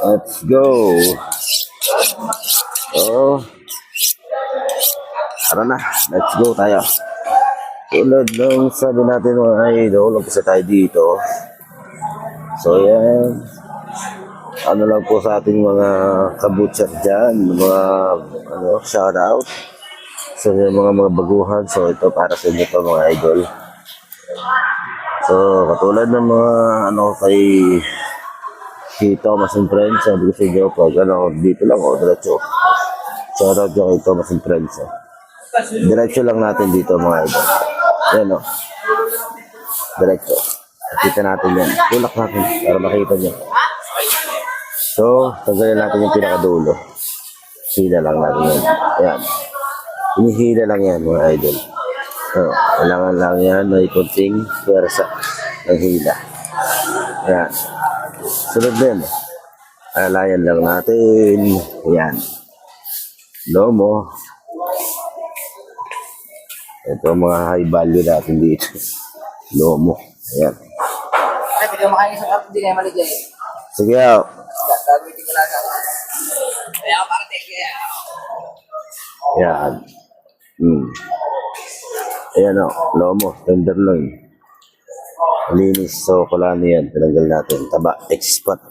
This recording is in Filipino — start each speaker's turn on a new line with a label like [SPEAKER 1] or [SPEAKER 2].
[SPEAKER 1] Let's go. So, tara na. Let's go tayo. Tulad ng sabi natin mga idol, umpisa tayo dito. So, yan. Ano lang po sa ating mga kabutcher dyan, mga ano, shout out sa mga mga baguhan. So, ito para sa inyo to mga idol. So, katulad ng mga ano kay si Thomas and Friends, sabi ko sa inyo, pag ano, dito lang o, diretso. Shout out nyo kay Thomas and Friends. Oh. Diretso lang natin dito mga idol. Yan o. Diretso. Kita natin yan. Tulak natin para makita nyo. So, tanggalin natin yung pinakadulo. Hila lang natin yan. Ayan. Hinihila lang yan mga idol. So, kailangan lang yan may kunting pwersa ng hila. Ayan. Sunod din. Alalayan lang natin. Ayan. Lomo. Ito ang mga high value natin dito. Lomo. Ayan.
[SPEAKER 2] Ay, pwede makain sa kapit, hindi na maligay.
[SPEAKER 1] Sige, ah.
[SPEAKER 2] Gagamitin ko lang sa Kaya ako care.
[SPEAKER 1] Ayan. Hmm. Ayan o, lomo, tenderloin. Linis, so kulani yan, tinanggal natin. Taba, X-spot.